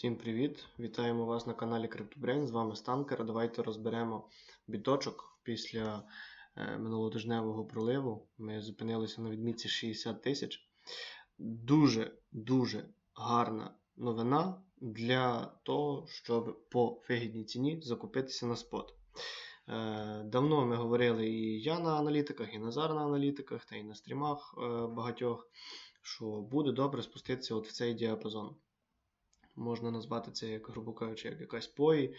Всім привіт! Вітаємо вас на каналі CryptoBrain. З вами Станкер. Давайте розберемо біточок після е, минулотижневого проливу. Ми зупинилися на відмітці 60 тисяч. Дуже дуже гарна новина для того, щоб по вигідній ціні закупитися на спот. Е, Давно ми говорили і я на аналітиках, і Назар на аналітиках, та й на стрімах е, багатьох, що буде добре спуститися от в цей діапазон. Можна назвати це, як, грубо кажучи, як якась пої.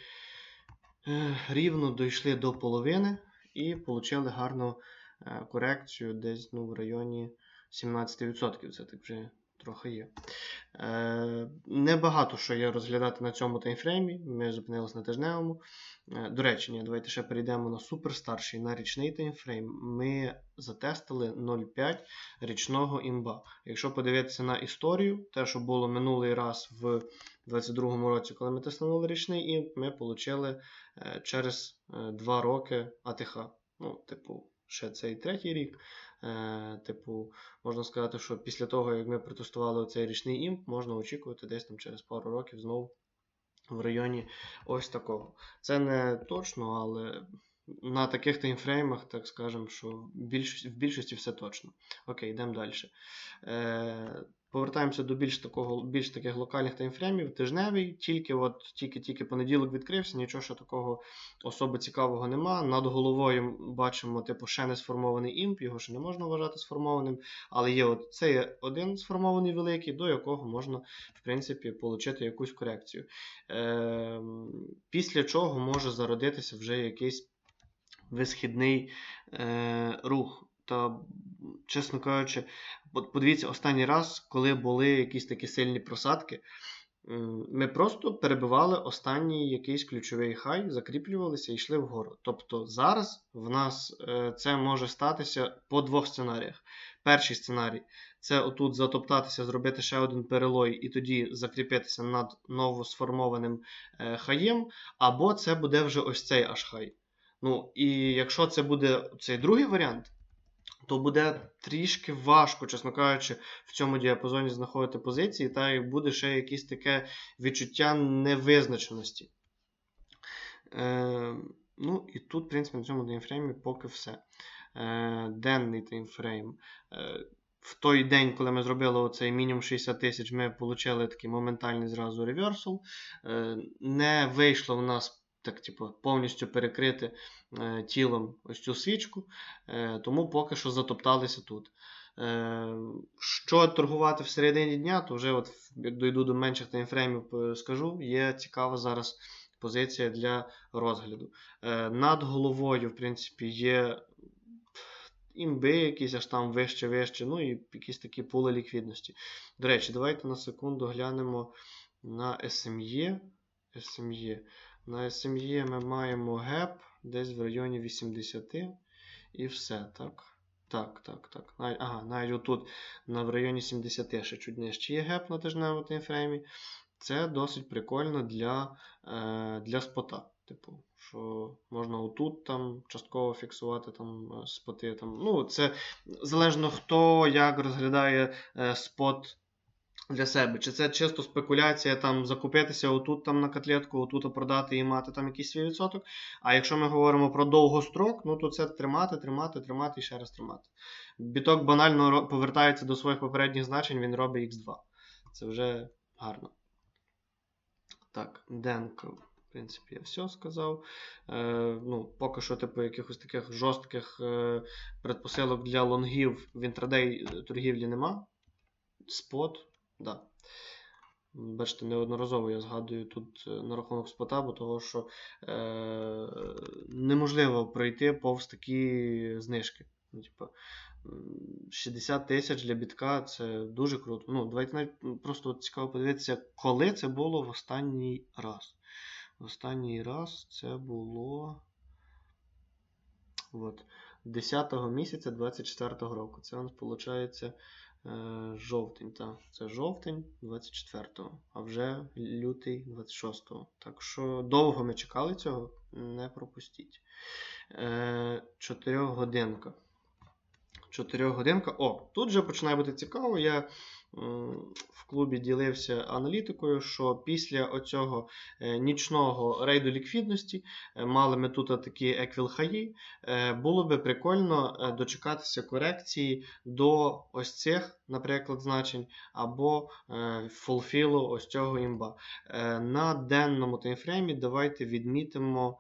Е, Рівно дійшли до половини і отримали гарну е, корекцію десь ну, в районі 17%. Це так вже трохи є. Е, Небагато що є розглядати на цьому таймфреймі. Ми зупинилися на тижневому. Е, До речі, ні, давайте ще перейдемо на суперстарший, на річний таймфрейм. Ми затестили 0,5 річного імба. Якщо подивитися на історію, те, що було минулий раз в 2022 році, коли ми тестували річний імп, ми отримали через 2 роки АТХ. Ну, типу, ще цей третій рік. Е, Типу, можна сказати, що після того, як ми протестували цей річний імп, можна очікувати десь там через пару років знову в районі ось такого. Це не точно, але на таких таймфреймах, так скажемо, що в більшості, все точно. Окей, йдемо далі. Е, Повертаємося до більш такого, більш таких локальних таймфреймів. Тижневий, тільки от тільки-тільки понеділок відкрився, нічого що такого особо цікавого нема. Над головою бачимо, типу, ще не сформований імп, його ще не можна вважати сформованим. Але є от це один сформований великий, до якого можна, в принципі, отримати якусь корекцію. Е, Після чого може зародитися вже якийсь висхідний е, рух. Та, чесно кажучи, подивіться, останній раз, коли були якісь такі сильні просадки, ми просто перебивали останній якийсь ключовий хай, закріплювалися і йшли вгору. Тобто зараз в нас е, це може статися по двох сценаріях. Перший сценарій це отут затоптатися, зробити ще один перелой і тоді закріпитися над новосформованим е, хаєм, або це буде вже ось цей аж хай. Ну, і якщо це буде цей другий варіант, то буде трішки важко, чесно кажучи, в цьому діапазоні знаходити позиції, та й буде ще якесь таке відчуття невизначеності. Е, ну, і тут, в принципі, на цьому таймфреймі поки все. Е, денний таймфрейм. Е, в той день, коли ми зробили оцей мінімум 60 тисяч, ми отримали такий моментальний зразу реверсал. Е, не вийшло в нас так, типу, повністю перекрити е, тілом ось цю свічку, е, тому поки що затопталися тут. Е, що торгувати всередині дня, то вже от як дойду до менших таймфреймів, е, скажу, є цікава зараз позиція для розгляду. Е, над головою, в принципі, є імби, якісь аж там вище, вище, ну і якісь такі пули ліквідності. До речі, давайте на секунду глянемо на SME. SME. На SME ми маємо геп десь в районі 80 і все, так? Так, так, так. Ага, навіть отут в районі 70 ще чуть нижче є геп на тижневому таймфреймі. Це досить прикольно для е, для спота. Типу, що можна отут там частково фіксувати там е, споти. Там. Ну, Це залежно хто як розглядає е, спот для себе. Чи це чисто спекуляція, там закупитися отут там на котлетку, отут продати і мати там якийсь свій відсоток. А якщо ми говоримо про довгострок, ну то це тримати, тримати, тримати і ще раз тримати. Біток банально повертається до своїх попередніх значень, він робить X2. Це вже гарно. Так, Денко. В принципі, я все сказав. Е, ну, Поки що, типу, якихось таких жорстких е, предпосилок для лонгів в інтрадей торгівлі нема. Спот, да. Бачите, неодноразово я згадую тут на рахунок спота, бо того, що е, неможливо пройти повз такі знижки. Ну, типу, 60 тисяч для бітка це дуже круто. Ну, Давайте навіть просто цікаво подивитися, коли це було в останній раз. В останній раз це було от, 10 місяця 24 року. Це у нас виходить жовтень. Так, Це жовтень 24-го, а вже лютий 26-го. Так що довго ми чекали цього, не пропустіть. 4 годинка. 4 годинка. О, тут вже починає бути цікаво. Я в клубі ділився аналітикою, що після оцього е, нічного рейду ліквідності е, мали ми тут такі еквіл-хаї, е, було би прикольно дочекатися корекції до ось цих, наприклад, значень, або фулфілу ось цього імба. На денному таймфреймі давайте відмітимо,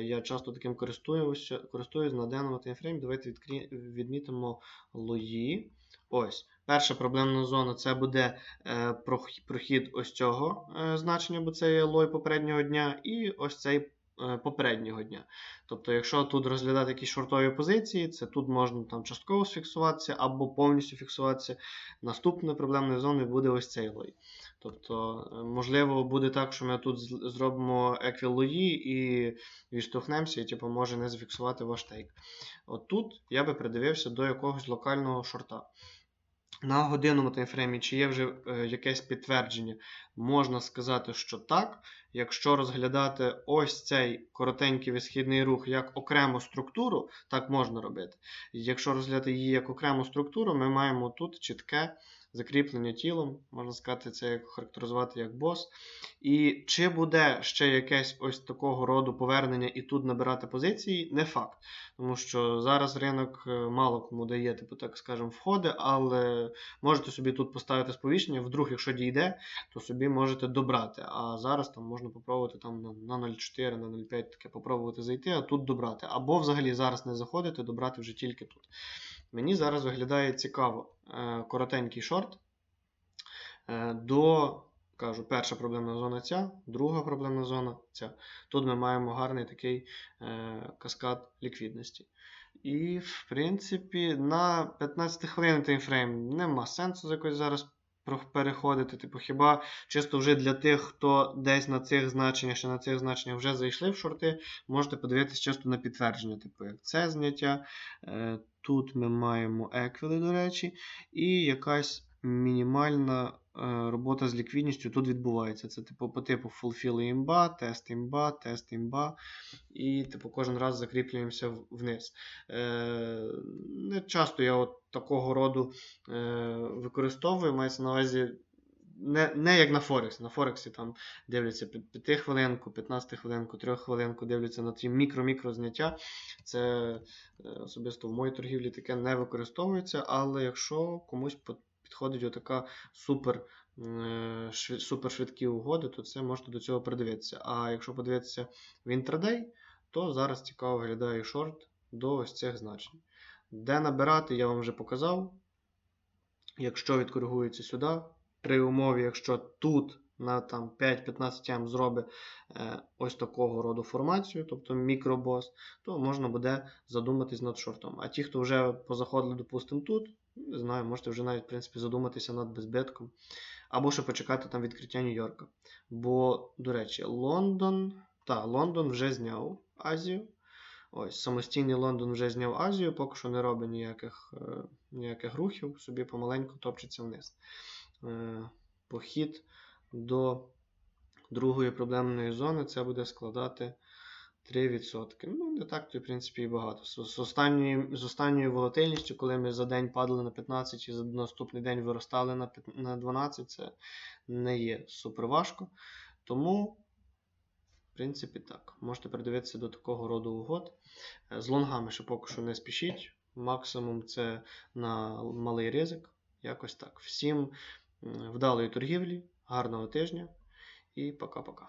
я часто таким користуюся, користуюсь на денному таймфреймі, давайте відмітимо лої. Ось. Перша проблемна зона це буде е, прохід ось цього е, значення, бо це є лой попереднього дня, і ось цей е, попереднього дня. Тобто, якщо тут розглядати якісь шортові позиції, це тут можна там частково сфіксуватися або повністю фіксуватися. Наступною проблемною зоною буде ось цей лой. Тобто, можливо, буде так, що ми тут зробимо еквіл лої і відштовхнемося, і типу, може не зафіксувати ваш тейк. От тут я би придивився до якогось локального шорта. На годинному таймфреймі, чи є вже е, якесь підтвердження, можна сказати, що так. Якщо розглядати ось цей коротенький висхідний рух як окрему структуру, так можна робити. Якщо розглядати її як окрему структуру, ми маємо тут чітке закріплення тілом, можна сказати, це як характеризувати як бос. І чи буде ще якесь ось такого роду повернення і тут набирати позиції, не факт. Тому що зараз ринок е, мало кому дає, типу, так скажемо, входи, але можете собі тут поставити сповіщення, вдруг, якщо дійде, то собі можете добрати. А зараз там можна попробувати там на на 0,4, на 0,5 таке попробувати зайти, а тут добрати. Або взагалі зараз не заходити, добрати вже тільки тут. Мені зараз виглядає цікаво е, коротенький шорт. Е, До, кажу, перша проблемна зона ця, друга проблемна зона ця. Тут ми маємо гарний такий е, каскад ліквідності. І, в принципі, на 15 хвилин таймфрейм нема сенсу за якось зараз переходити. Типу, хіба чисто вже для тих, хто десь на цих значеннях чи на цих значеннях вже зайшли в шорти, можете подивитися чисто на підтвердження, типу, як це зняття. Е, Тут ми маємо еквіли, до речі, і якась мінімальна робота з ліквідністю тут відбувається. Це типу по типу fulfill імба, тест імба, тест імба. І типу кожен раз закріплюємося вниз. Е, не часто я от такого роду е, використовую, мається на увазі. Не, не як на Форексі. На Форексі там дивляться 5 хвилинку, 15 хвилинку, 3 хвилинку, дивляться на ті мікро-мікро зняття. Це е, особисто в моїй торгівлі таке не використовується, але якщо комусь підходить отака супер, е, супер швидкі угоди, то це можете до цього придивитися. А якщо подивитися в інтрадей, то зараз цікаво виглядає шорт до ось цих значень. Де набирати, я вам вже показав. Якщо відкоригується сюди, при умові, якщо тут на там 5-15 м зробить е, ось такого роду формацію, тобто мікробос, то можна буде задуматись над шортом. А ті, хто вже позаходили, допустимо, тут, не знаю, можете вже навіть в принципі задуматися над безбитком. Або ще почекати там відкриття Нью-Йорка. Бо, до речі, Лондон. Та, Лондон вже зняв Азію. Ось, самостійний Лондон вже зняв Азію, поки що не робить ніяких, е, ніяких рухів, собі помаленьку топчеться вниз. Е, похід до другої проблемної зони це буде складати 3%. Ну, не так, то, в принципі, і багато. З, останньою, з останньою волатильністю, коли ми за день падали на 15 і за наступний день виростали на, пят- на 12, це не є супер важко. Тому, в принципі, так. Можете придивитися до такого роду угод. Е, З лонгами ще поки що не спішіть. Максимум це на малий ризик. Якось так. Всім вдалої торгівлі, гарного тижня і пока-пока.